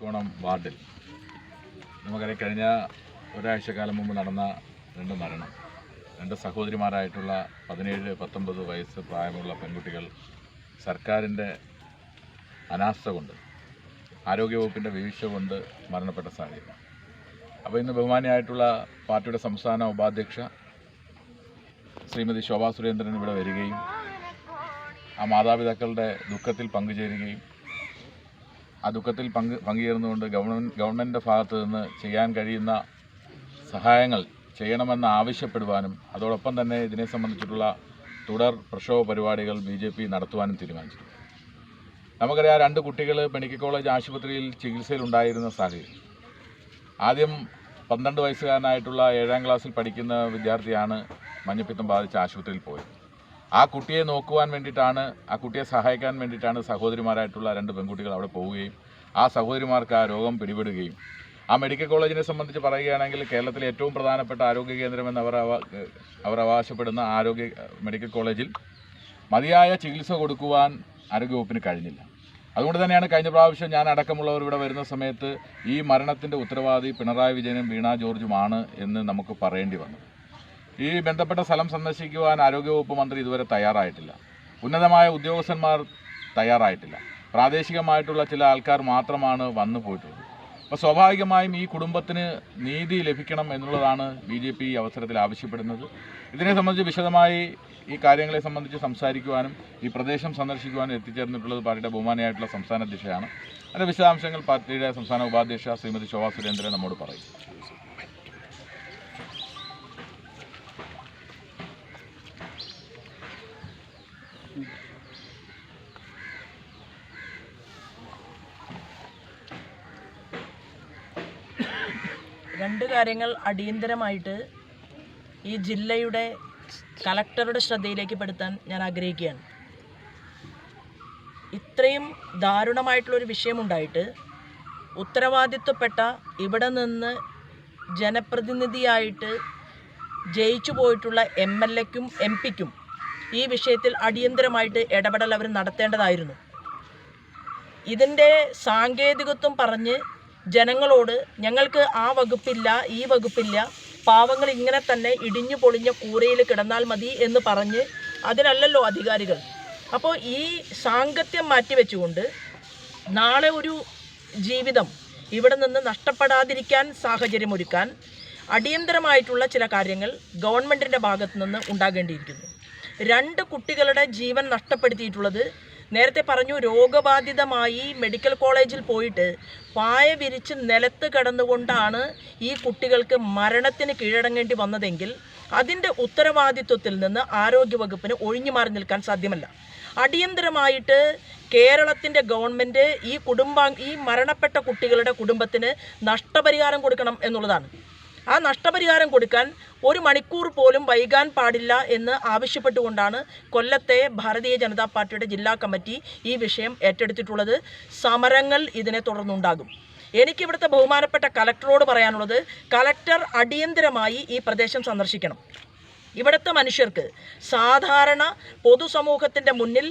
കോണം വാർഡിൽ. നമുക്കറിയാം കഴിഞ്ഞ ഒരാഴ്ചക്കാലം മുമ്പ് നടന്ന രണ്ട് മരണം. രണ്ട് സഹോദരിമാരായിട്ടുള്ള പതിനേഴ് പത്തൊമ്പത് വയസ്സ് പ്രായമുള്ള പെൺകുട്ടികൾ സർക്കാരിന്റെ അനാസ്ഥ കൊണ്ട് ആരോഗ്യവകുപ്പിന്റെ വീഴ്ച കൊണ്ട് മരണപ്പെട്ട സാഹചര്യം. അപ്പോൾ ഇന്ന് ബഹുമാനിയായിട്ടുള്ള പാർട്ടിയുടെ സംസ്ഥാന ഉപാധ്യക്ഷ ശ്രീമതി ശോഭാ സുരേന്ദ്രൻ ഇവിടെ വരികയും ആ മാതാപിതാക്കളുടെ ദുഃഖത്തിൽ പങ്കുചേരുകയും ആ ദുഃഖത്തിൽ പങ്ക് പങ്കുചേർന്നുകൊണ്ട് ഗവൺമെന്റ് ഗവൺമെന്റിന്റെ ഭാഗത്ത് നിന്ന് ചെയ്യാൻ കഴിയുന്ന സഹായങ്ങൾ ചെയ്യണമെന്ന് ആവശ്യപ്പെടുവാനും അതോടൊപ്പം തന്നെ ഇതിനെ സംബന്ധിച്ചിട്ടുള്ള തുടർ പ്രക്ഷോഭ പരിപാടികൾ ബി ജെ പി നടത്തുവാനും തീരുമാനിച്ചിട്ടുണ്ട്. നമുക്കറിയാം രണ്ട് കുട്ടികൾ മെഡിക്കൽ കോളേജ് ആശുപത്രിയിൽ ചികിത്സയിലുണ്ടായിരുന്ന സാഹചര്യം. ആദ്യം പന്ത്രണ്ട് വയസ്സുകാരനായിട്ടുള്ള ഏഴാം ക്ലാസ്സിൽ പഠിക്കുന്ന വിദ്യാർത്ഥിയാണ് മഞ്ഞപ്പിത്തം ബാധിച്ച് ആശുപത്രിയിൽ പോയത്. ആ കുട്ടിയെ നോക്കുവാൻ വേണ്ടിയിട്ടാണ് ആ കുട്ടിയെ സഹായിക്കാൻ വേണ്ടിയിട്ടാണ് സഹോദരിമാരായിട്ടുള്ള രണ്ട് പെൺകുട്ടികൾ അവിടെ പോവുകയും ആ സഹോദരിമാർക്ക് ആ രോഗം പിടിപെടുകയും. ആ മെഡിക്കൽ കോളേജിനെ സംബന്ധിച്ച് പറയുകയാണെങ്കിൽ കേരളത്തിലെ ഏറ്റവും പ്രധാനപ്പെട്ട ആരോഗ്യ കേന്ദ്രമെന്ന് അവർ അവ- അവർ അവകാശപ്പെടുന്ന ആരോഗ്യ മെഡിക്കൽ കോളേജിൽ മതിയായ ചികിത്സ കൊടുക്കുവാൻ ആരോഗ്യവകുപ്പിന് കഴിഞ്ഞില്ല. അതുകൊണ്ട് തന്നെയാണ് കഴിഞ്ഞ പ്രാവശ്യം ഞാൻ അടക്കമുള്ളവർ ഇവിടെ വരുന്ന സമയത്ത് ഈ മരണത്തിന്റെ ഉത്തരവാദി പിണറായി വിജയനും വീണ ജോർജുമാണ് എന്ന് നമുക്ക് പറയേണ്ടി വന്നു ഈ ബന്ധപ്പെട്ട സ്ഥലം സന്ദർശിക്കുവാൻ ആരോഗ്യവകുപ്പ് മന്ത്രി ഇതുവരെ തയ്യാറായിട്ടില്ല. ഉന്നതമായ ഉദ്യോഗസ്ഥന്മാർ തയ്യാറായിട്ടില്ല. പ്രാദേശികമായിട്ടുള്ള ചില ആൾക്കാർ മാത്രമാണ് വന്നു പോയിട്ടുള്ളത്. അപ്പോൾ സ്വാഭാവികമായും ഈ കുടുംബത്തിന് നീതി ലഭിക്കണം എന്നുള്ളതാണ് ബി ജെ പി ഈ അവസരത്തിൽ ആവശ്യപ്പെടുന്നത്. ഇതിനെ സംബന്ധിച്ച് വിശദമായി ഈ കാര്യങ്ങളെ സംബന്ധിച്ച് സംസാരിക്കുവാനും ഈ പ്രദേശം സന്ദർശിക്കുവാനും എത്തിച്ചേർന്നിട്ടുള്ളത് പാർട്ടിയുടെ ബഹുമാനിയായിട്ടുള്ള സംസ്ഥാന അധ്യക്ഷയാണ്. അതിന്റെ വിശദാംശങ്ങൾ പാർട്ടിയുടെ സംസ്ഥാന ഉപാധ്യക്ഷ ശ്രീമതി ശോഭാ സുരേന്ദ്രൻ നമ്മോട് പറയും. രണ്ട് കാര്യങ്ങൾ അടിയന്തരമായിട്ട് ഈ ജില്ലയുടെ കലക്ടറുടെ ശ്രദ്ധയിലേക്ക് പെടുത്താൻ ഞാൻ ആഗ്രഹിക്കുകയാണ്. ഇത്രയും ദാരുണമായിട്ടുള്ളൊരു വിഷയമുണ്ടായിട്ട് ഉത്തരവാദിത്വപ്പെട്ട ഇവിടെ നിന്ന് ജനപ്രതിനിധിയായിട്ട് ജയിച്ചു പോയിട്ടുള്ള എം എൽ എക്കും എം പിക്കും ഈ വിഷയത്തിൽ അടിയന്തരമായിട്ട് ഇടപെടൽ അവർ നടത്തേണ്ടതായിരുന്നു. ഇതിന്റെ സാങ്കേതികത്വം പറഞ്ഞ് ജനങ്ങളോട് ഞങ്ങൾക്ക് ആ വകുപ്പില്ല ഈ വകുപ്പില്ല. പാവങ്ങൾ ഇങ്ങനെ തന്നെ ഇടിഞ്ഞു പൊളിഞ്ഞ കൂരയിൽ കിടന്നാൽ മതി എന്ന് പറഞ്ഞ് അതിനല്ലല്ലോ അധികാരികൾ. അപ്പോൾ ഈ സാങ്കത്യം മാറ്റിവെച്ചുകൊണ്ട് നാളെ ഒരു ജീവിതം ഇവിടെ നിന്ന് നഷ്ടപ്പെടാതിരിക്കാൻ സാഹചര്യമൊരുക്കാൻ അടിയന്തരമായിട്ടുള്ള ചില കാര്യങ്ങൾ ഗവൺമെന്റിന്റെ ഭാഗത്തു നിന്ന് ഉണ്ടാകേണ്ടിയിരിക്കുന്നു. രണ്ട് കുട്ടികളുടെ ജീവൻ നഷ്ടപ്പെടുത്തിയിട്ടുള്ളത് നേരത്തെ പറഞ്ഞു രോഗബാധിതമായി മെഡിക്കൽ കോളേജിൽ പോയിട്ട് പായ വിരിച്ച് നിലത്ത് കിടന്നുകൊണ്ടാണ് ഈ കുട്ടികൾക്ക് മരണത്തിന് കീഴടങ്ങേണ്ടി വന്നതെങ്കിൽ അതിന്റെ ഉത്തരവാദിത്വത്തിൽ നിന്ന് ആരോഗ്യവകുപ്പിന് ഒഴിഞ്ഞു മാറി നിൽക്കാൻ സാധ്യമല്ല. അടിയന്തരമായിട്ട് കേരളത്തിന്റെ ഗവൺമെന്റ് ഈ കുടുംബ ഈ മരണപ്പെട്ട കുട്ടികളുടെ കുടുംബത്തിന് നഷ്ടപരിഹാരം കൊടുക്കണം എന്നുള്ളതാണ്. ആ നഷ്ടപരിഹാരം കൊടുക്കാൻ ഒരു മണിക്കൂർ പോലും വൈകാൻ പാടില്ല എന്ന് ആവശ്യപ്പെട്ടുകൊണ്ടാണ് കൊല്ലത്തെ ഭാരതീയ ജനതാ പാർട്ടിയുടെ ജില്ലാ കമ്മിറ്റി ഈ വിഷയം ഏറ്റെടുത്തിട്ടുള്ളത്. സമരങ്ങൾ ഇതിനെ തുടർന്നുണ്ടാകും. എനിക്കിവിടുത്തെ ബഹുമാനപ്പെട്ട കലക്ടറോട് പറയാനുള്ളത് കലക്ടർ അടിയന്തരമായി ഈ പ്രദേശം സന്ദർശിക്കണം. ഇവിടുത്തെ മനുഷ്യർക്ക് സാധാരണ പൊതുസമൂഹത്തിന്റെ മുന്നിൽ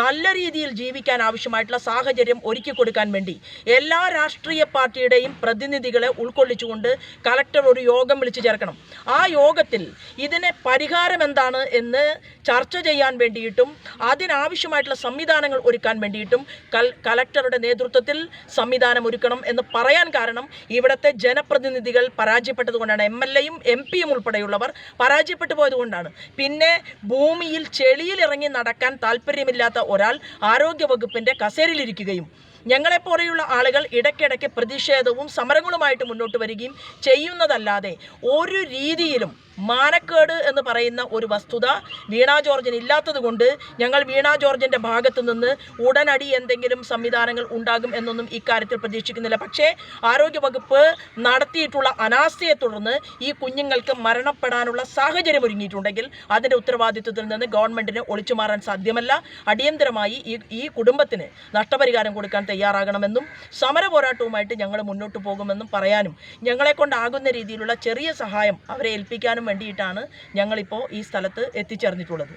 നല്ല രീതിയിൽ ജീവിക്കാൻ ആവശ്യമായിട്ടുള്ള സാഹചര്യം ഒരുക്കി കൊടുക്കാൻ വേണ്ടി എല്ലാ രാഷ്ട്രീയ പാർട്ടിയുടെയും പ്രതിനിധികളെ ഉൾക്കൊള്ളിച്ചുകൊണ്ട് കലക്ടർ ഒരു യോഗം വിളിച്ചു ചേർക്കണം. ആ യോഗത്തിൽ ഇതിന് പരിഹാരം എന്താണ് എന്ന് ചർച്ച ചെയ്യാൻ വേണ്ടിയിട്ടും അതിനാവശ്യമായിട്ടുള്ള സംവിധാനങ്ങൾ ഒരുക്കാൻ വേണ്ടിയിട്ടും കലക്ടറുടെ നേതൃത്വത്തിൽ സംവിധാനം ഒരുക്കണം എന്ന് പറയാൻ കാരണം ഇവിടുത്തെ ജനപ്രതിനിധികൾ പരാജയപ്പെട്ടതുകൊണ്ടാണ്. എം എൽ എയും എം പിയും ഉൾപ്പെടെയുള്ളവർ പരാജയപ്പെട്ടു പോയതുകൊണ്ടാണ്. പിന്നെ ഭൂമിയിൽ ചെളിയിൽ ഇറങ്ങി നടക്കാൻ താല്പര്യമില്ലാത്ത ഒരാൾ ആരോഗ്യവകുപ്പിന്റെ കസേരയിലിരിക്കുകയും ഞങ്ങളെപ്പോലെയുള്ള ആളുകൾ ഇടയ്ക്കിടയ്ക്ക് പ്രതിഷേധവും സമരങ്ങളുമായിട്ട് മുന്നോട്ട് വരികയും ചെയ്യുന്നതല്ലാതെ ഒരു രീതിയിലും മാനക്കേട് എന്ന് പറയുന്ന ഒരു വസ്തുത വീണ ജോർജിന് ഇല്ലാത്തത് കൊണ്ട് ഞങ്ങൾ വീണ ജോർജിന്റെ ഭാഗത്ത് നിന്ന് ഉടനടി എന്തെങ്കിലും സംവിധാനങ്ങൾ ഉണ്ടാകും എന്നൊന്നും ഇക്കാര്യത്തിൽ പ്രതീക്ഷിക്കുന്നില്ല. പക്ഷേ ആരോഗ്യവകുപ്പ് നടത്തിയിട്ടുള്ള അനാസ്ഥയെ തുടർന്ന് ഈ കുഞ്ഞുങ്ങൾക്ക് മരണപ്പെടാനുള്ള സാഹചര്യം ഒരുങ്ങിയിട്ടുണ്ടെങ്കിൽ അതിന്റെ ഉത്തരവാദിത്വത്തിൽ നിന്ന് ഗവൺമെന്റിന് ഒളിച്ചു മാറാൻ സാധ്യമല്ല. അടിയന്തരമായി ഈ ഈ കുടുംബത്തിന് നഷ്ടപരിഹാരം കൊടുക്കാൻ തയ്യാറാകണമെന്നും സമര പോരാട്ടവുമായിട്ട് ഞങ്ങൾ മുന്നോട്ട് പോകുമെന്നും പറയാനും ഞങ്ങളെ കൊണ്ടാകുന്ന രീതിയിലുള്ള ചെറിയ സഹായം അവരെ ഏൽപ്പിക്കാനും വേണ്ടിയിട്ടാണ് ഞങ്ങളിപ്പോൾ ഈ സ്ഥലത്ത് എത്തിച്ചേർന്നിട്ടുള്ളത്.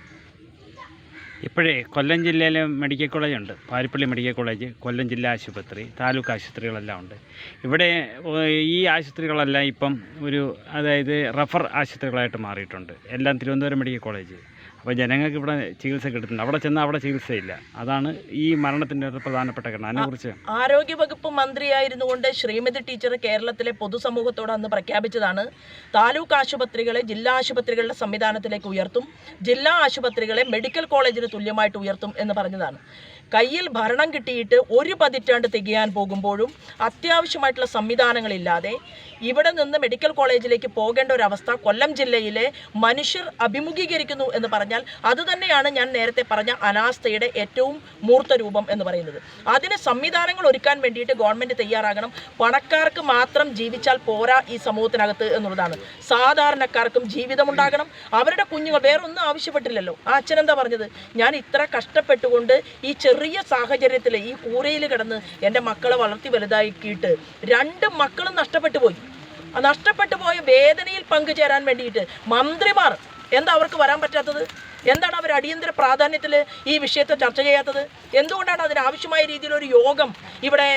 ഇപ്പോഴേ കൊല്ലം ജില്ലയിലെ മെഡിക്കൽ കോളേജ് ഉണ്ട്. പാരിപ്പള്ളി മെഡിക്കൽ കോളേജ് കൊല്ലം ജില്ലാ ആശുപത്രി താലൂക്ക് ആശുപത്രികളെല്ലാം ഉണ്ട്. ഇവിടെ ഈ ആശുപത്രികളെല്ലാം ഇപ്പം ഒരു അതായത് റഫർ ആശുപത്രികളായിട്ട് മാറിയിട്ടുണ്ട്. എല്ലാം തിരുവനന്തപുരം മെഡിക്കൽ കോളേജ്. അപ്പോൾ ജനങ്ങൾക്ക് ഇവിടെ ചികിത്സ കിട്ടുന്നുണ്ട് അവിടെ ചെന്നാൽ അവിടെ ചികിത്സയില്ല. അതാണ് ഈ മരണത്തിന്റെ ഒരു പ്രധാനപ്പെട്ട കാരണം. അതിനെക്കുറിച്ച് ആരോഗ്യവകുപ്പ് മന്ത്രിയായിരുന്നു കൊണ്ട് ശ്രീമതി ടീച്ചർ കേരളത്തിലെ പൊതുസമൂഹത്തോട് അന്ന് പ്രഖ്യാപിച്ചതാണ് താലൂക്ക് ആശുപത്രികളെ ജില്ലാ ആശുപത്രികളുടെ സംവിധാനത്തിലേക്ക് ഉയർത്തും ജില്ലാ ആശുപത്രികളെ മെഡിക്കൽ കോളേജിന് തുല്യമായിട്ട് ഉയർത്തും എന്ന് പറഞ്ഞതാണ്. കയ്യിൽ ഭരണം കിട്ടിയിട്ട് ഒരു പതിറ്റാണ്ട് തികയാൻ പോകുമ്പോഴും അത്യാവശ്യമായിട്ടുള്ള സംവിധാനങ്ങളില്ലാതെ ഇവിടെ നിന്ന് മെഡിക്കൽ കോളേജിലേക്ക് പോകേണ്ട ഒരു അവസ്ഥ കൊല്ലം ജില്ലയിലെ മനുഷ്യർ അഭിമുഖീകരിക്കുന്നു എന്ന് പറഞ്ഞാൽ അത് തന്നെയാണ് ഞാൻ നേരത്തെ പറഞ്ഞ അനാസ്ഥയുടെ ഏറ്റവും മൂർത്ത രൂപം എന്ന് പറയുന്നത്. അതിന് സംവിധാനങ്ങൾ ഒരുക്കാൻ വേണ്ടിയിട്ട് ഗവൺമെന്റ് തയ്യാറാകണം. പണക്കാർക്ക് മാത്രം ജീവിച്ചാൽ പോരാ ഈ സമൂഹത്തിനകത്ത് എന്നുള്ളതാണ്. സാധാരണക്കാർക്കും ജീവിതമുണ്ടാകണം. അവരുടെ കുഞ്ഞുങ്ങൾ വേറൊന്നും ആവശ്യപ്പെട്ടില്ലല്ലോ. ആ അച്ഛനെന്താ പറഞ്ഞത്? ഞാൻ ഇത്ര കഷ്ടപ്പെട്ടുകൊണ്ട് ഈ ചെറിയ സാഹചര്യത്തിൽ ഈ കൂരയിൽ കിടന്ന് എന്റെ മക്കളെ വളർത്തി വലുതാക്കിയിട്ട് രണ്ട് മക്കളും നഷ്ടപ്പെട്ടു പോയി. ആ നഷ്ടപ്പെട്ടു പോയ വേദനയിൽ പങ്കുചേരാൻ വേണ്ടിയിട്ട് മന്ത്രിമാർ എന്താ അവർക്ക് വരാൻ പറ്റാത്തത്? എന്താണ് അവർ അടിയന്തര പ്രാധാന്യത്തിൽ ഈ വിഷയത്തെ ചർച്ച ചെയ്യാത്തത്? എന്തുകൊണ്ടാണ് അതിനാവശ്യമായ രീതിയിൽ ഒരു യോഗം ഇവിടെ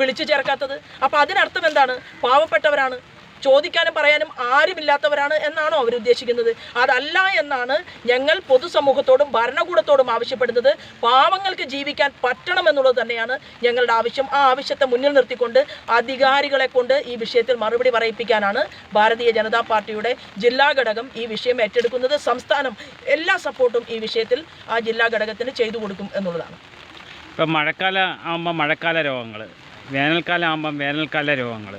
വിളിച്ചു ചേർക്കാത്തത്? അപ്പോൾ അതിനർത്ഥം എന്താണ്? പാവപ്പെട്ടവരാണ്. ചോദിക്കാനും പറയാനും ആരുമില്ലാത്തവരാണ് എന്നാണോ അവർ ഉദ്ദേശിക്കുന്നത് അതല്ല എന്നാണ് ഞങ്ങൾ പൊതുസമൂഹത്തോടും ഭരണകൂടത്തോടും ആവശ്യപ്പെടുന്നത്. പാവങ്ങൾക്ക് ജീവിക്കാൻ പറ്റണം എന്നുള്ളത് തന്നെയാണ് ഞങ്ങളുടെ ആവശ്യം. ആ ആവശ്യത്തെ മുന്നിൽ നിർത്തിക്കൊണ്ട് അധികാരികളെ കൊണ്ട് ഈ വിഷയത്തിൽ മറുപടി പറയിപ്പിക്കാനാണ് ഭാരതീയ ജനതാ പാർട്ടിയുടെ ജില്ലാ ഘടകം ഈ വിഷയം ഏറ്റെടുക്കുന്നത്. സംസ്ഥാനം എല്ലാ സപ്പോർട്ടും ഈ വിഷയത്തിൽ ആ ജില്ലാ ഘടകത്തിന് ചെയ്തു കൊടുക്കും എന്നുള്ളതാണ്. ഇപ്പം മഴക്കാല ആകുമ്പോൾ മഴക്കാല രോഗങ്ങൾ വേനൽക്കാലം ആകുമ്പം വേനൽക്കാല രോഗങ്ങൾ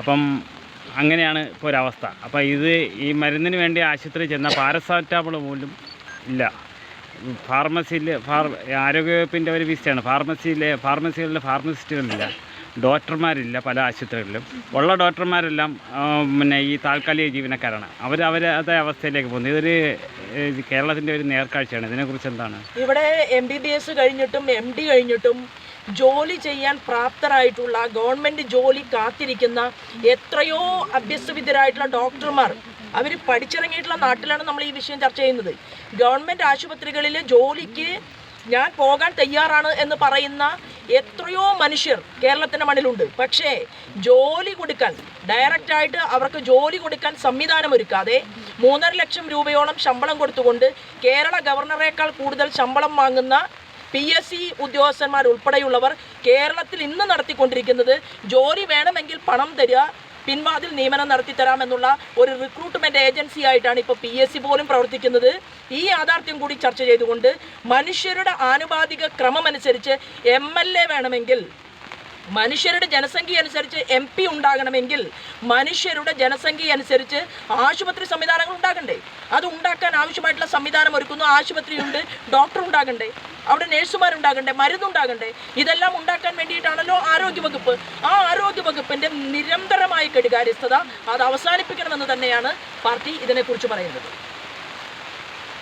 അപ്പം അങ്ങനെയാണ് ഇപ്പോൾ ഒരവസ്ഥ അപ്പോൾ ഇത് ഈ മരുന്നിന് വേണ്ടി ആശുപത്രി ചെന്ന പാരസെറ്റാമോൾ പോലും ഇല്ല. ഫാർമസിയിൽ ഫാർ ആരോഗ്യവകുപ്പിന്റെ ഒരു വിസയാണ്. ഫാർമസിയിലെ ഫാർമസികളിലെ ഫാർമസിസ്റ്റുകളില്ല. ഡോക്ടർമാരില്ല പല ആശുപത്രികളിലും. ഉള്ള ഡോക്ടർമാരെല്ലാം പിന്നെ ഈ താൽക്കാലിക ജീവനക്കാരാണ്. അവർ അതേ അവസ്ഥയിലേക്ക് പോകുന്നു. ഇതൊരു കേരളത്തിന്റെ ഒരു നേർക്കാഴ്ചയാണ്. ഇതിനെക്കുറിച്ച് എന്താണ്? ഇവിടെ എം ബി ബി എസ് കഴിഞ്ഞിട്ടും എം ഡി കഴിഞ്ഞിട്ടും ജോലി ചെയ്യാൻ പ്രാപ്തരായിട്ടുള്ള ഗവൺമെന്റ് ജോലി കാത്തിരിക്കുന്ന എത്രയോ അഭ്യസ്തവിദ്യരായിട്ടുള്ള ഡോക്ടർമാർ അവർ പഠിച്ചിറങ്ങിയിട്ടുള്ള നാട്ടിലാണ് നമ്മൾ ഈ വിഷയം ചർച്ച ചെയ്യുന്നത്. ഗവൺമെന്റ് ആശുപത്രികളിൽ ജോലിക്ക് ഞാൻ പോകാൻ തയ്യാറാണ് എന്ന് പറയുന്ന എത്രയോ മനുഷ്യർ കേരളത്തിന്റെ മണ്ണിലുണ്ട്. പക്ഷേ ജോലി കൊടുക്കാൻ ഡയറക്റ്റായിട്ട് അവർക്ക് ജോലി കൊടുക്കാൻ സംവിധാനമൊരുക്കാതെ മൂന്നര ലക്ഷം രൂപയോളം ശമ്പളം കൊടുത്തുകൊണ്ട് കേരള ഗവർണറേക്കാൾ കൂടുതൽ ശമ്പളം വാങ്ങുന്ന പി എസ് സി ഉദ്യോഗസ്ഥന്മാർ ഉൾപ്പെടെയുള്ളവർ കേരളത്തിൽ ഇന്ന് നടത്തിക്കൊണ്ടിരിക്കുന്നത് ജോലി വേണമെങ്കിൽ പണം തരിക പിൻവാതിൽ നിയമനം നടത്തിത്തരാമെന്നുള്ള ഒരു റിക്രൂട്ട്മെന്റ് ഏജൻസി ആയിട്ടാണ് ഇപ്പോൾ പി എസ് സി പോലും പ്രവർത്തിക്കുന്നത്. ഈ യാഥാർത്ഥ്യം കൂടി ചർച്ച ചെയ്തുകൊണ്ട് മനുഷ്യരുടെ ആനുപാതിക ക്രമമനുസരിച്ച് എം എൽ എ വേണമെങ്കിൽ മനുഷ്യരുടെ ജനസംഖ്യ അനുസരിച്ച് എം പി ഉണ്ടാകണമെങ്കിൽ മനുഷ്യരുടെ ജനസംഖ്യ അനുസരിച്ച് ആശുപത്രി സംവിധാനങ്ങൾ ഉണ്ടാകണ്ടേ? അത് ഉണ്ടാക്കാൻ ആവശ്യമായിട്ടുള്ള സംവിധാനം ഒരുക്കുന്നു. ആശുപത്രിയുണ്ട് ഡോക്ടർ ഉണ്ടാകണ്ടേ അവിടെ നേഴ്സുമാരുണ്ടാകണ്ടേ മരുന്നുണ്ടാകണ്ടേ ഇതെല്ലാം ഉണ്ടാക്കാൻ വേണ്ടിയിട്ടാണല്ലോ ആരോഗ്യവകുപ്പ്. ആ ആരോഗ്യവകുപ്പിന്റെ നിരന്തരമായ കെടുകാര്യസ്ഥത അത് അവസാനിപ്പിക്കണമെന്ന് തന്നെയാണ് പാർട്ടി ഇതിനെക്കുറിച്ച് പറയുന്നത്.